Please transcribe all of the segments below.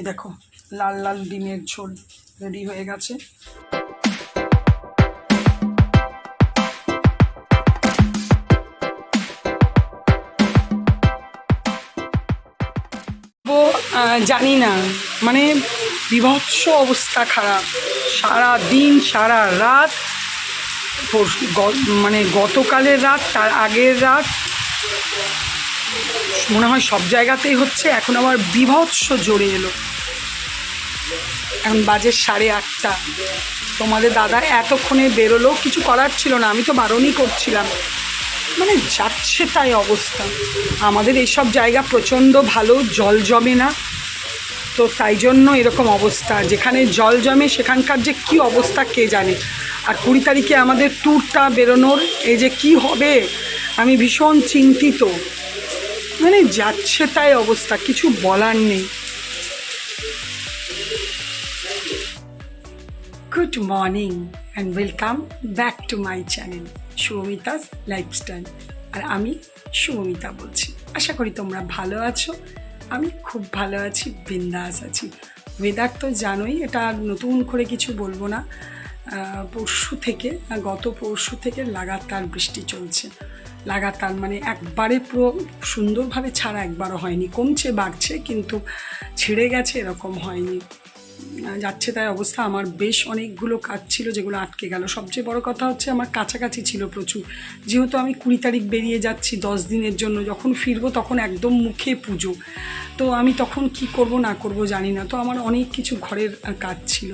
এই দেখো, লাল লাল ডিমের ঝোল রেডি হয়ে গেছে। জানি না মানে বিভৎস অবস্থা খারাপ। সারা দিন সারা রাত মানে গতকালের রাত, তার আগের রাত, মনে হয় সব জায়গাতেই হচ্ছে, এখন আবার বিভৎস জোরে এলো। এখন বাজে সাড়ে আটটা। তোমাদের দাদা এতক্ষণে বেরোলো, কিছু করার ছিল না, আমি তো বারণই করছিলাম। মানে যাচ্ছে তাই অবস্থা। আমাদের এইসব জায়গা প্রচণ্ড ভালো, জল জমে না। তো তাই জন্য এরকম অবস্থা। যেখানে জল জমে, সেখানকার যে কি অবস্থা কে জানে? আর কুড়ি তারিখে আমাদের ট্যুরটা বেরোনোর এই যে কি হবে, আমি ভীষণ চিন্তিত। মানে যাচ্ছে তাই অবস্থা, কিছু বলার নেই। Good morning and welcome back to my channel Shubhamita's lifestyle আর আমি শুভমিতা বলছি। আশা করি তোমরা ভালো আছো। আমি খুব ভালো আছি, বিন্দাস আছি। ওয়েদার তো জানোই, এটা নতুন করে কিছু বলব না। পরশু থেকে, গত পরশু থেকে লাগাতার বৃষ্টি চলছে। লাগাতার মানে একবারে পুরো সুন্দরভাবে ছাড়া একবারও হয়নি। কমছে, বাড়ছে, কিন্তু ছেড়ে গেছে, এরকম হয়নি। যাচ্ছে তাই অবস্থা। আমার বেশ অনেকগুলো কাজ ছিল যেগুলো আটকে গেল। সবচেয়ে বড় কথা হচ্ছে আমার কাছাকাছি ছিল প্রচুর। যেহেতু আমি কুড়ি তারিখ বেরিয়ে যাচ্ছি দশ দিনের জন্য, যখন ফিরবো তখন একদম মুখে পুজো। তো আমি তখন কি করব না করব জানি না। তো আমার অনেক কিছু ঘরের কাজ ছিল।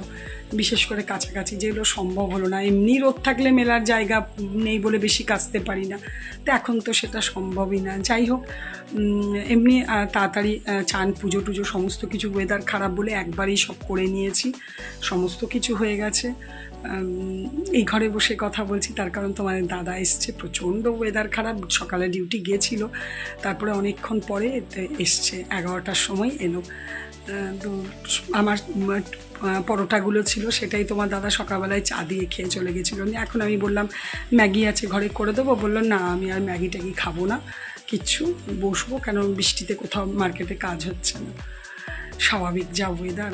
বিশেষ করে কাছাকাছি যেগুলো সম্ভব হলো না। এমনি রোদ থাকলে মেলার জায়গা নেই বলে বেশি কাচতে পারি না। তো এখন তো সেটা সম্ভবই না। যাই হোক এমনি তাড়াতাড়ি চান, পুজো টুজো, সমস্ত কিছু ওয়েদার খারাপ বলে একবারেই সব করে নিয়েছি, সমস্ত কিছু হয়ে গেছে। এই ঘরে বসে কথা বলছি, তার কারণ তোমাদের দাদা এসছে, প্রচণ্ড ওয়েদার খারাপ, সকালে ডিউটি গিয়েছিল, তারপরে অনেকক্ষণ পরে এসছে, এগারোটার সময় এলো। তো আমার পরোটাগুলো ছিল, সেটাই তোমার দাদা সকালবেলায় চা দিয়ে খেয়ে চলে গেছিল। এখন আমি বললাম, ম্যাগি আছে, ঘরে করে দেবো? বলল, না, আমি আর ম্যাগি ট্যাগি খাব না, কিচ্ছু বসবো কেন? বৃষ্টিতে কোথাও মার্কেটে কাজ হচ্ছে না। স্বাভাবিক যা ওয়েদার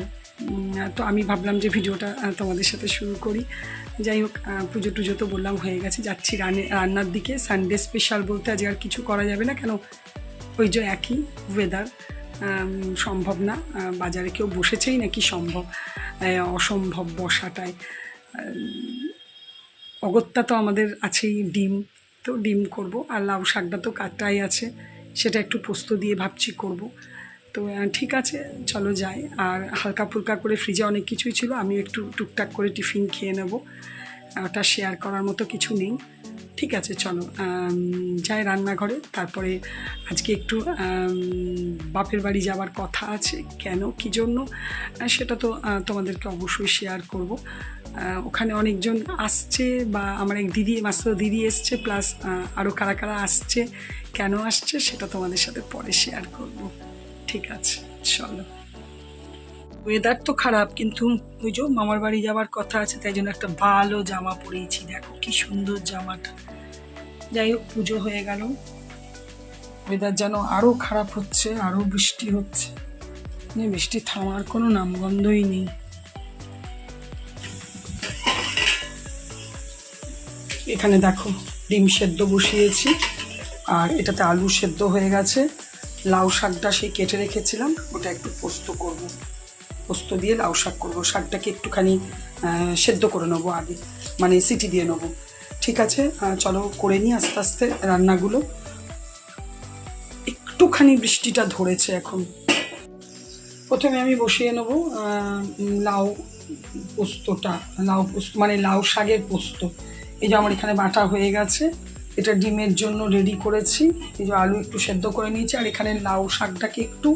তো আমি ভাবলাম যে ভিডিওটা তোমাদের সাথে শুরু করি। যাই হোক পুজো টুজো তো বললাম হয়ে গেছে, যাচ্ছি রান্নে রান্নার দিকে। সানডে স্পেশাল বলতে আজ আর কিছু করা যাবে না, কেন ওই যে একই ওয়েদার সম্ভব না। বাজারে কেউ বসেছেই নাকি সম্ভব অসম্ভব বসাটায়। অগত্যা তো আমাদের আছেই ডিম, তো ডিম করব। আর লাউ শাকটা তো কাটাই আছে, সেটা একটু পোস্ত দিয়ে ভাবছি করব। তো ঠিক আছে, চলো যাই। আর হালকা ফুলকা করে ফ্রিজে অনেক কিছুই ছিল আমি একটু টুকটাক করে টিফিন খেয়ে নেব। ওটা শেয়ার করার মতো কিছু নেই। ঠিক আছে, চলো যাই রান্নাঘরে। তারপরে আজকে একটু বাপের বাড়ি যাওয়ার কথা আছে, কেন, কী জন্য সেটা তো তোমাদেরকে অবশ্যই শেয়ার করব। ওখানে অনেকজন আসছে বা আমার এক দিদি, মাস্টার দিদি এসছে প্লাস আরও কারা কারা আসছে, কেন আসছে, সেটা তোমাদের সাথে পরে শেয়ার করব। ঠিক আছে চলো ওয়েদার তো খারাপ, কিন্তু ওই যে মামার বাড়ি যাওয়ার কথা আছে, তাই জন্য একটা ভালো জামা পরেছি। দেখো কি সুন্দর জামাটা। যাই হোক, পুজো হয়ে গেল। ওয়েদার যেন আরও খারাপ হচ্ছে আরও বৃষ্টি হচ্ছে। বৃষ্টি থামার কোনো নামগন্ধই নেই। এখানে দেখো, ডিম সেদ্ধ বসিয়েছি, আর এটাতে আলু সেদ্ধ হয়ে গেছে। লাউ শাকটা সেই কেটে রেখেছিলাম, ওটা একটু পোস্ত করব। পোস্ত দিয়ে লাউ শাক করব, শাকটাকে একটুখানি সেদ্ধ করে নেব আগে মানে সিটি দিয়ে নেব। ঠিক আছে চলো করে নিই আস্তে আস্তে রান্নাগুলো। একটুখানি বৃষ্টিটা ধরেছে এখন। প্রথমে আমি বসিয়ে নেব লাউ পোস্তটা, লাউ পোস্ত মানে লাউ শাকের পোস্ত। এই যে আমার এখানে বাটা হয়ে গেছে। এটা ডিমের জন্য রেডি করেছি। এই যে আলু একটু সেদ্ধ করে নিয়েছি, আর এখানে লাউ শাকটাকে একটু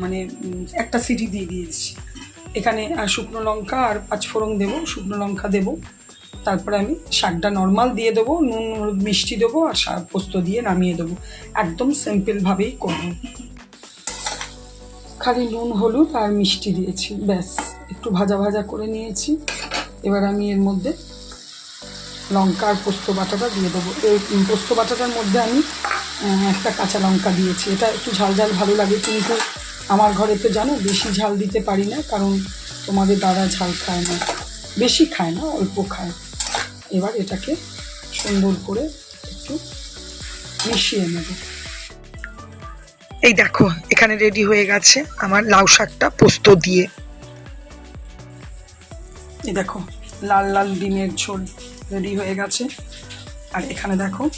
মানে একটা সিটি দিয়ে দিয়েছি। এখানে শুকনো লঙ্কা আর পাঁচফোড়ন দেবো, শুকনো লঙ্কা দেবো। তারপরে আমি শাকটা নর্মাল দিয়ে দেবো, নুন, হলুদ, মিষ্টি দেবো, আর শাক পোস্ত দিয়ে নামিয়ে দেবো। একদম সিম্পলভাবেই করব। খালি নুন, হলুদ আর মিষ্টি দিয়েছি, ব্যাস। একটু ভাজা ভাজা করে নিয়েছি। এবার আমি এর মধ্যে লঙ্কা আর পোস্ত বাটাটা দিয়ে দেবো। এই পোস্ত বাটাটার মধ্যে আমি একটা কাঁচা লঙ্কা দিয়েছি। এটা একটু ঝাল ঝাল ভালো লাগে কিন্তু আমার ঘরে তো জানো বেশি ঝাল দিতে পারি না কারণ তোমাদের দাদা ঝাল খায় না। বেশি খায় না অল্প খায়। এবার এটাকে সুন্দর করে একটু মিশিয়ে নেব। এই দেখো এখানে রেডি হয়ে গেছে আমার লাউ শাকটা পোস্ত দিয়ে। এই দেখো লাল লাল ডিমের ঝোল। রেডি হয়ে গেছে। আর এখানে দেখো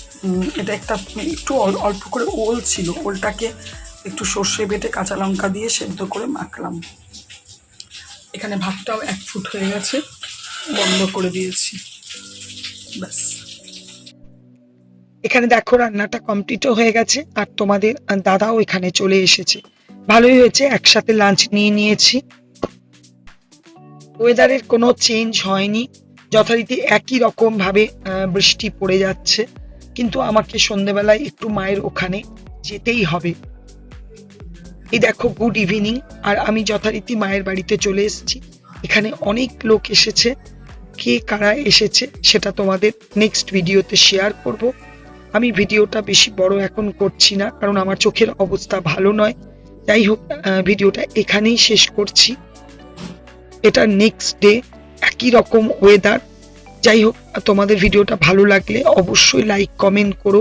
এটা একটা একটু অল- অল্প করে ওল ছিল। ওলটাকে একটু সর্ষে বেটে কাঁচা লঙ্কা দিয়ে সেদ্ধ করে মাখলাম। এখানে ভাতটাও এক ফুট হয়ে গেছে, বন্ধ করে দিয়েছি। ব্যাস। এখানে দেখো, রান্নাটা কমপ্লিটও হয়ে গেছে। আর তোমাদের দাদাও এখানে চলে এসেছে। ভালোই হয়েছে, একসাথে লাঞ্চ নিয়ে নিয়েছি। ওয়েদারের কোনো চেঞ্জ হয়নি। যথারীতি একই রকম ভাবে বৃষ্টি পড়ে যাচ্ছে। কিন্তু আমাকে সন্ধেবেলায় একটু মায়ের ওখানে যেতেই হবে। এই দেখো গুড ইভিনিং আর আমি যথারীতি মায়ের বাড়িতে চলে এসেছি। এখানে অনেক লোক এসেছে। কে কারা এসেছে সেটা তোমাদের নেক্সট ভিডিওতে শেয়ার করব। আমি ভিডিওটা বেশি বড় এখন করছি না, কারণ আমার চোখের অবস্থা ভালো নয়। যাই হোক ভিডিওটা এখানেই শেষ করছি। এটা নেক্সট ডে একই রকম ওয়েদার যাই হোক তোমাদের ভিডিওটা ভালো লাগলে অবশ্যই লাইক কমেন্ট করো।